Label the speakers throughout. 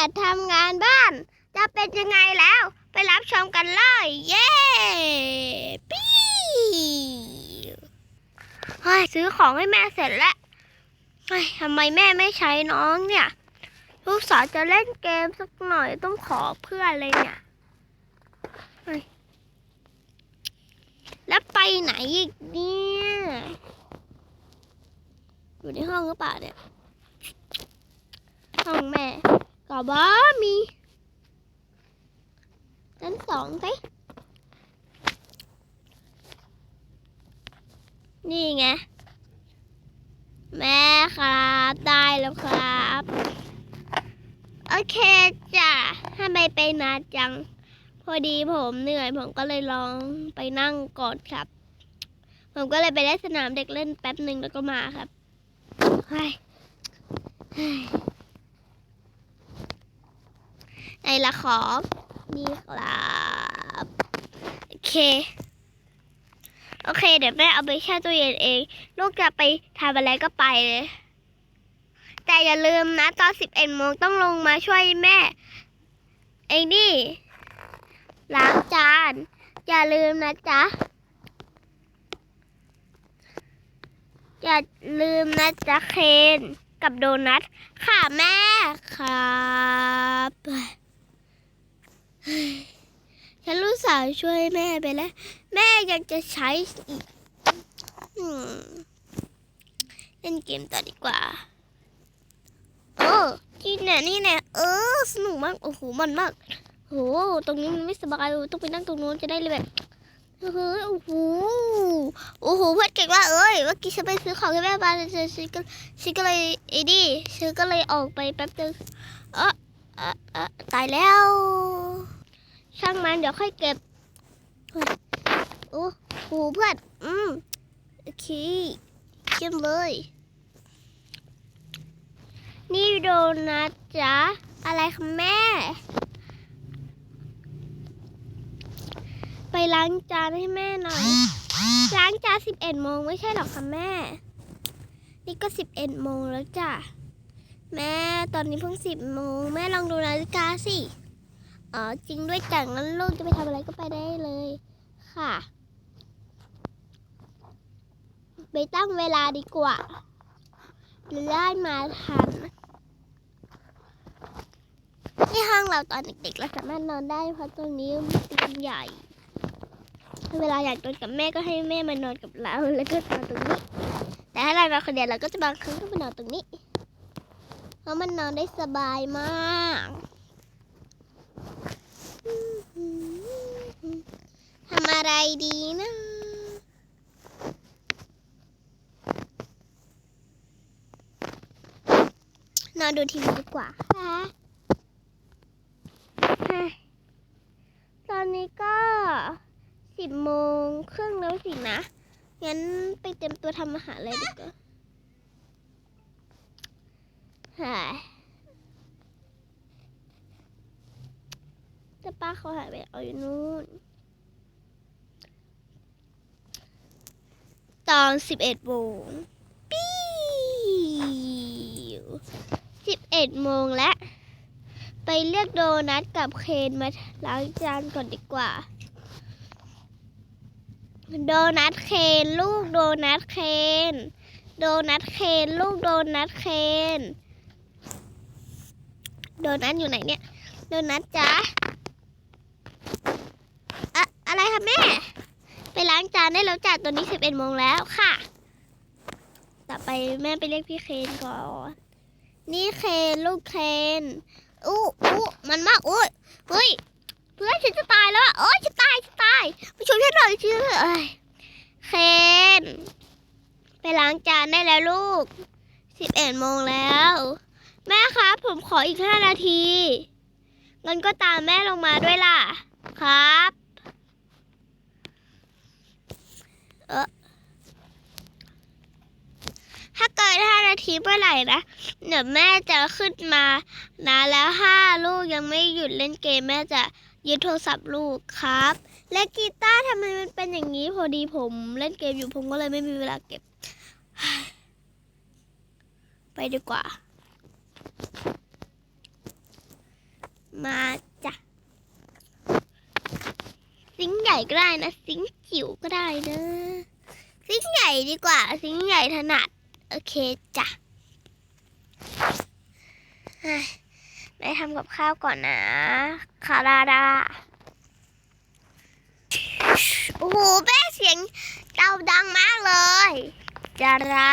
Speaker 1: อยากทำงานบ้าน จะเป็นยังไงแล้ว ไปรับชมกันเลย เย้ปี้เฮ้ยซื้อของให้แม่เสร็จแล้วเฮ้ยทำไมแม่ไม่ใช้น้องเนี่ย ลูกสาวจะเล่นเกมสักหน่อยต้องขอเพื่อนเลยเนี่ยเฮ้ยแล้วไปไหนอีกเนี่ยอยู่ในห้องหรือเปล่าเนี่ย ห้องแม่ ก็บอมีชั้นสองสินี่ไง แม่ครับได้แล้วครับ โอเคจ้ะทำไมไปนานจัง พอดีผมเหนื่อย ผมก็เลยลองไปนั่งก่อนครับ ผมก็เลยไปเล่นสนามเด็กเล่นแป๊บหนึ่งแล้วก็มาครับ เฮ้ย ในละของนี่ครับโอเค โอเค เดี๋ยวแม่เอาไปแช่ตู้เย็นเอง ลูกจะไปทำอะไรก็ไปเลย แต่อย่าลืมนะ ตอนสิบเอ็ดโมงต้องลงมาช่วยแม่ เองดิล้างจาน อย่าลืมนะจ๊ะ อย่าลืมนะจ๊ะเคนกับโดนัท ค่ะแม่ครับ ฉันรู้สาวช่วยแม่ไปแล้ว แม่ยังจะใช้อีกเล่นเกมต่อดีกว่า เออที่เนี่ยนี่เนี่ยเออ สนุกมาก โอ้โห มันมากโห ตรงนี้มันไม่สบายต้องไปนั่งตรงนู้นจะได้เลยแบบเฮ้ยโอ้โห โอ้โห เพื่อนเก่งมากเอ้ย เมื่อกี้ฉันไปซื้อของให้แม่บ้านฉันฉันก็ฉันก็เลยไอ้นี่ฉันก็เลยออกไปแป๊บนึงเออเออเออตายแล้ว ช่างมันเดี๋ยวค่อยเก็บโอ้โหเพื่อน อืมโอเคเยี่ยมเลย นี่โดนัทจ๊ะอะไรคะแม่ ไปล้างจานให้แม่หน่อย ล้างจานสิบเอ็ดโมงไม่ใช่หรอกคะแม่ นี่ก็สิบเอ็ดโมงแล้วจ้ะ แม่ตอนนี้เพิ่งสิบโมง แม่ลองดูนาฬิกาสิ อ๋อจริงด้วยจังงั้นลูกจะไปทำอะไรก็ไปได้เลยค่ะ ไปตั้งเวลาดีกว่าจะได้มาทันที่ห้องเราตอนเด็กๆเราสามารถนอนได้เพราะตรงนี้มันใหญ่ เวลาอยากนอนกับแม่ก็ให้แม่มานอนกับเราแล้วก็นอนตรงนี้ แต่ถ้าเรานอนคนเดียวเราก็จะบางครั้งก็มานอนตรงนี้ เพราะมันนอนได้สบายมากทำ อะไรดีนะนอนดูทีวีดีกว่าค่ะตอนนี้ก็สิบโมงครึ่งแล้วสินะ งั้นไปเตรียมตัวทำอาหารเลยดีกว่าหายแต่ป้าเขาหายไปเอาอยู่นู่น ตอนสิบเอ็ดโมงปิ้วสิบเอ็ดโมงแล้วไปเรียกโดนัทกับเคนมาล้างจานก่อนดีกว่า โดนัทเคนลูกโดนัทเคนโดนัทเคนลูกโดนัทเคนโดนัทอยู่ไหนเนี่ย โดนัทจ๊ะอะอะไรคะแม่างจานได้แล้วจ้ะตอนนี้สิบเอ็ดโมงแล้วค่ะ ต่อไปแม่ไปเรียกพี่เคนก่อน นี่เคนลูกเคนอู้อู้มันมากอุ้ยเฮ้ยเพื่อนฉันจะตายแล้วอะโอ้ยจะตายจะตายมาช่วยฉันหน่อยชื่อเอ้ยเคนไปล้างจานได้แล้วลูกสิบเอ็ดโมงแล้ว แม่ครับผมขออีกห้านาทีงั้นก็ตามแม่ลงมาด้วยล่ะ ครับ เออถ้าเกินห้านาทีเมื่อไหร่นะ เดี๋ยวแม่จะขึ้นมานะแล้วถ้าลูกยังไม่หยุดเล่นเกมแม่จะยึดโทรศัพท์ลูกครับ และกีตาร์ทำไมมันเป็นอย่างนี้พอดีผมเล่นเกมอยู่ผมก็เลยไม่มีเวลาเก็บ ไปดีกว่า มาจ้ะซิงใหญ่ก็ได้นะซิงจิ๋วก็ได้เนะ ญ่ดีกว่าซิงใหญ่ถนัด โอเคจ้ะไปทำกับข้าวก่อนนะ คาราดา โอ้โหแม่เสียงเตาดังมากเลยจารา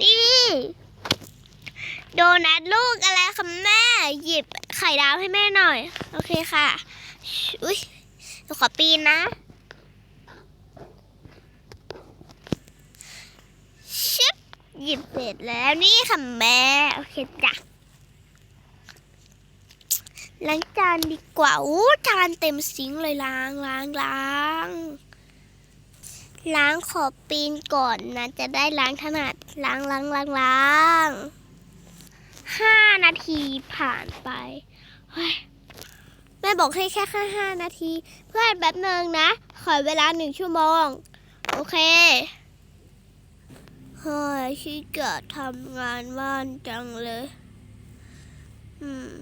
Speaker 1: นี่ โดนัทลูกอะไรคะแม่ หยิบไข่ดาวให้แม่หน่อย โอเคค่ะ อุ้ยขอปีนนะ ชิบ หยิบเสร็จแล้วนี่ค่ะแม่ โอเคจ้ะล้างจานดีกว่าอู้จานเต็มซิงเลยล้างล้างล้าง ล้างขอบปีนก่อนนะ จะได้ล้างถนัดล้างล้างล้างล้างห้านาทีผ่านไปแม่บอกให้แค่แค่ห้านาที เพื่อนแป๊บหนึ่งนะ ขอเวลาหนึ่งชั่วโมง โอเค เฮ้ยขี้เกียจทำงานบ้านจังเลย อืม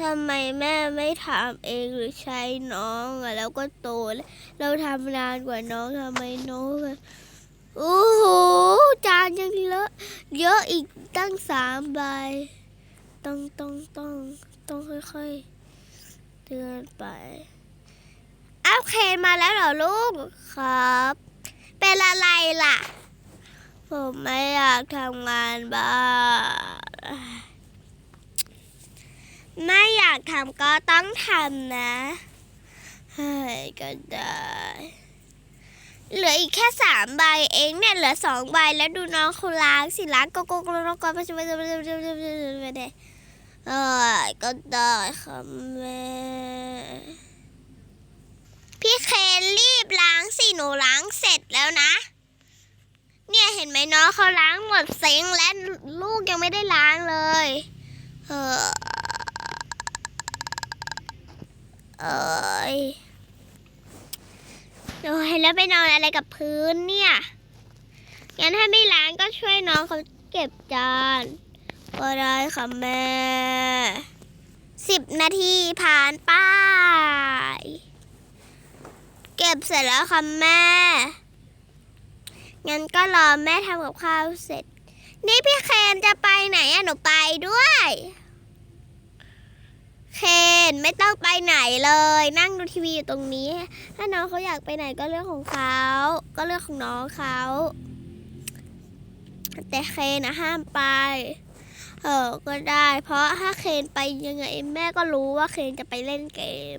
Speaker 1: ทำไมแม่ไม่ทำเองหรือใช้น้องอะแล้วก็โตแล้วเราทำนานกว่าน้องทำไมน้องอะโอ้โหจานยังเลอะเยอะอีกตั้งสามใบ ต้องต้องต้องต้องค่อยๆเตือนไปอ้าวเคนมาแล้วเหรอลูกครับ เป็นอะไรล่ะ ผมไม่อยากทำงานบ้านไม่อยากทำก็ต้องทำนะเฮ้ยก็ได้ เหลืออีกแค่สามใบเองเนี่ยเหลือสองใบแล้วดูน้องเขาล้างสิล้างก็ก็ก็ก็ก็ไม่ใช่ไม่ใช่ไม่ใช่ไม่ใช่ไม่ได้เออก็ได้ค่ะแม่ พี่เคนรีบล้างสิหนูล้างเสร็จแล้วนะ เนี่ยเห็นไหมน้องเขาล้างหมดเซ็งและลูกยังไม่ได้ล้างเลยเออเอยโอ้ยแล้วไปนอนอะไรกับพื้นเนี่ย งั้นถ้าไม่ล้างก็ช่วยน้องเขาเก็บจานก็ได้ค่ะแม่สิบนาทีผ่านไป เก็บเสร็จแล้วค่ะแม่ งั้นก็รอแม่ทำกับข้าวเสร็จ นี่พี่เคนจะไปไหนอะหนูไปด้วย เคนไม่ต้องไปไหนเลย นั่งดูทีวีอยู่ตรงนี้ ถ้าน้องเขาอยากไปไหนก็เรื่องของเขา ก็เรื่องของน้องเขา แต่เคนนะห้ามไป เออก็ได้ เพราะถ้าเคนไปยังไงแม่ก็รู้ว่าเคนจะไปเล่นเกม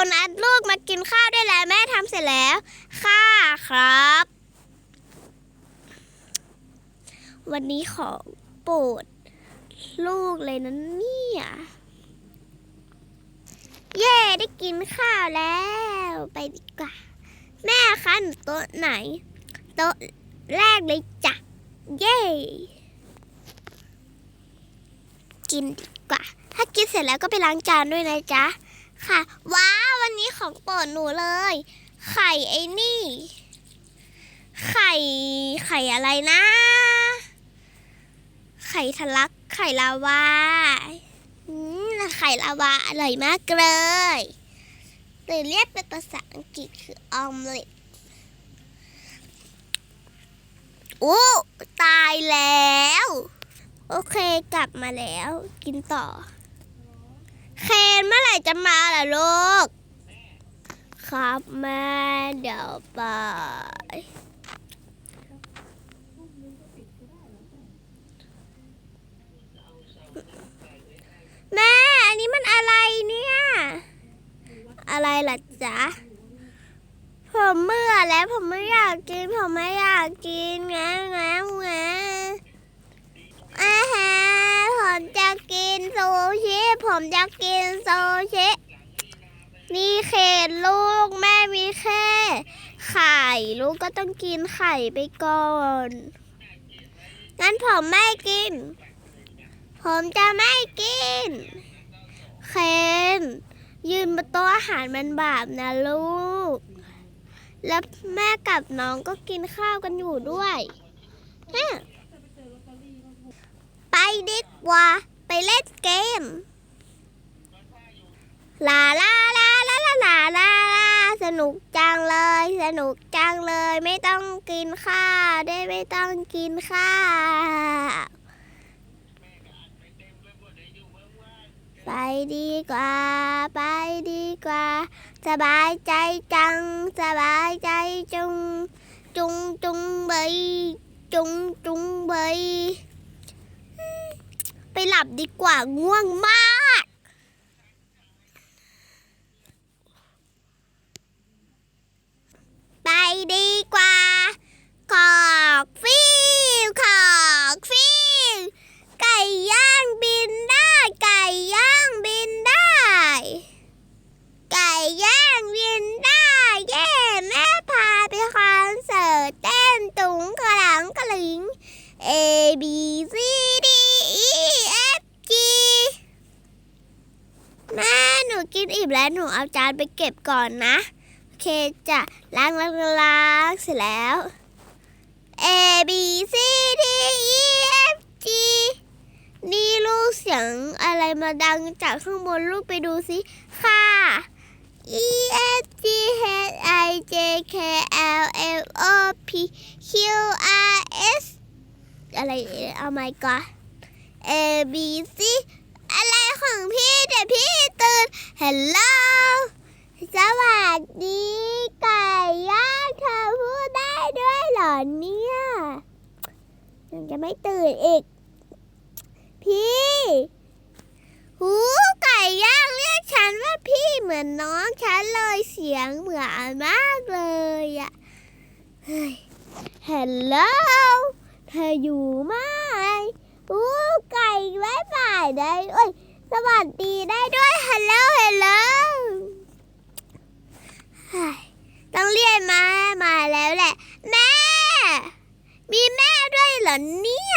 Speaker 1: นโดนัทลูกมากินข้าวได้แล้วแม่ทำเสร็จแล้ว ค่ะ ครับ วันนี้ของโปรดลูกเลยนะเนี่ย เย่ได้กินข้าวแล้ว ไปดีกว่า แม่คะหนูโต๊ะไหน โต๊ะแรกเลยจ้ะ เย่กินดีกว่า ถ้ากินเสร็จแล้วก็ไปล้างจานด้วยนะจ๊ะ ค่ะ ว้าววันนี้ของโปรดหนูเลย ไข่ไอ้นี่ ไข่ไข่อะไรนะ ไข่ทะลัก ไข่ลาวาไข่ลาวาอร่อยมากเลยหรือเรียกเป็นภาษาอังกฤษคือออมเล็ตโอ้ตายแล้ว โอเคกลับมาแล้ว กินต่อ เคนเมื่อไหร่จะมาล่ะลูก ครับแม่เดี๋ยวไปแม่ อันนี้มันอะไรเนี่ย อะไรล่ะจ๊ะ ผมเมื่อแล้วผมไม่อยากกิน ผมไม่อยากกินแงะแงะแงะอาฮะผมจะกิน ซูชิ ผมจะกินซูชินี่เขตลูกแม่มีแค่ ไข่ ลูกก็ต้องกินไข่ไปก่อน งั้นผมไม่กิน ผมจะไม่กิน เคนยืนบนโต๊ะอาหารมันบาปนะลูก แล้วแม่กับน้องก็กินข้าวกันอยู่ด้วย ไปดีกว่า ไปเล่นเกม ลาลาลาลาลาลาลาลาสนุกจังเลย สนุกจังเลย ไม่ต้องกินข้าวได้ไม่ต้องกินข้าวไปดีกว่า ไปดีกว่า สบายใจจัง สบายใจจุง จุงจุงใบจุงจุงใบ ไปหลับดีกว่าง่วงมาก ไปดีกว่า ขอกฟิวขอกฟิว ไก่ย่างบินได้ ไก่ย่างบินได้ ไก่ย่างบินได้ เย่แม่พาไปคอนเสิร์ตเต้นตุงกระหลังกระหลิง A B C D E F G แม่หนูกินอิ่มแล้วหนูเอา จานไปเก็บก่อนนะ โอเคจ้ะล้างล้างล้างเสร็จแล้ว A B C D E F G นี่ลูกเสียงอะไรมาดังจากข้างบนลูกไปดูสิ ค่ะ E F G H I J K L M O P Q R S อะไรเอาไม่ก่อน A B C อะไรของพี่เดี๋ยวพี่ตื่น Hello สวัสดีไก่ย่างเธอพูดได้ด้วยเหรอเนี่ยยังจะไม่ตื่นอีก พี่ หูไก่ย่างเรียกฉันว่าพี่เหมือนน้องฉันเลยเสียงเหมือนมากเลยอะเฮ้ย Hello เธออยู่ไหมอู้ไก่ไว้บ่ายได้เอ้ยสวัสดีได้ด้วย Hello Hello เฮ้ยต้องเรียก มามาแล้วแหละ แม่ มีแม่ด้วยเหรอเนี่ย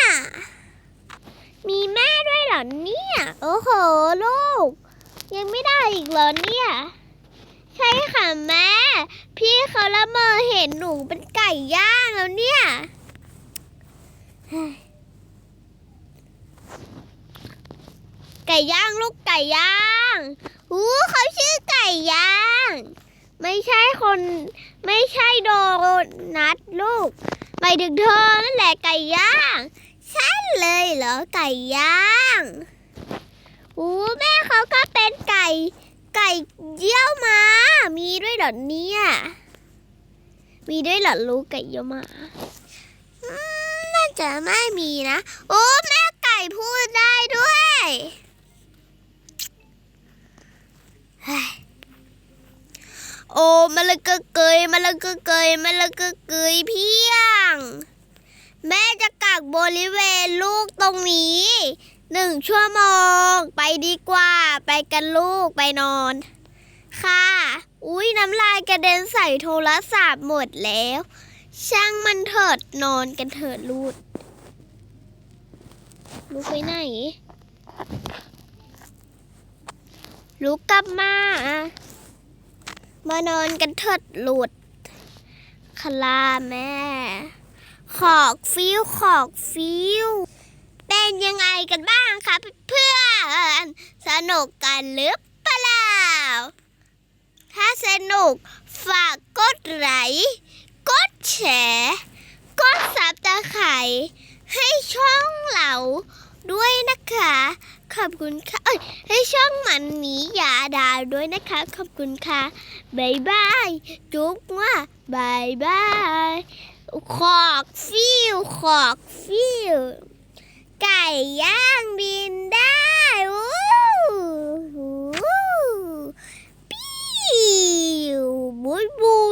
Speaker 1: มีแม่ด้วยเหรอเนี่ย โอ้โหลูก ยังไม่ได้อีกเหรอเนี่ย ใช่ค่ะแม่ พี่เขาละเมอเห็นหนูเป็นไก่ย่างแล้วเนี่ยไก่ย่างลูกไก่ย่างหูเขาชื่อไก่ย่าง ไม่ใช่คน ไม่ใช่โดนัทลูกหมายถึงเธอนั่นแหละไก่ย่างใช่เลยเหรอไก่ย่างอู้แม่เขาก็เป็นไก่ ไก่เยี่ยวมา มีด้วยเหรอเนี่ย มีด้วยเหรอลูกไก่เยี่ยวมาอน่าจะไม่มีนะโอ้แม่ไก่พูดได้ด้วยเฮ้ย โอ้มาละกะเกยมาละกะเกยมาละกะเกยเพียง แม่จะกักบริเวณลูกตรงนี้หนึ่งชั่วโมง ไปดีกว่า ไปกันลูกไปนอน ค่ะ อุ้ยน้ำลายกระเด็นใส่โทรศัพท์หมดแล้ว ช่างมันเถิดนอนกันเถิดลูกลูกไปไหนลูกกลับมา มานอนกันเถิดหลุดคลาแม่ ขอกฟิวขอกฟิวเป็นยังไงกันบ้างคะเพื่อนสนุกกันหรือเปล่า ถ้าสนุกฝากกดไลค์กดแชร์กดซับตะไคร่ให้ช่องเราด้วยนะคะ ขอบคุณค่ะ เอ้ย ให้ช่องมันหมียาดาวด้วยนะคะ ขอบคุณค่ะบายบาย จุ๊บว่าบายบาย ขอกฟิวขอกฟิวไก่ย่างบินได้วู้วู้ปิ้วบุยบุ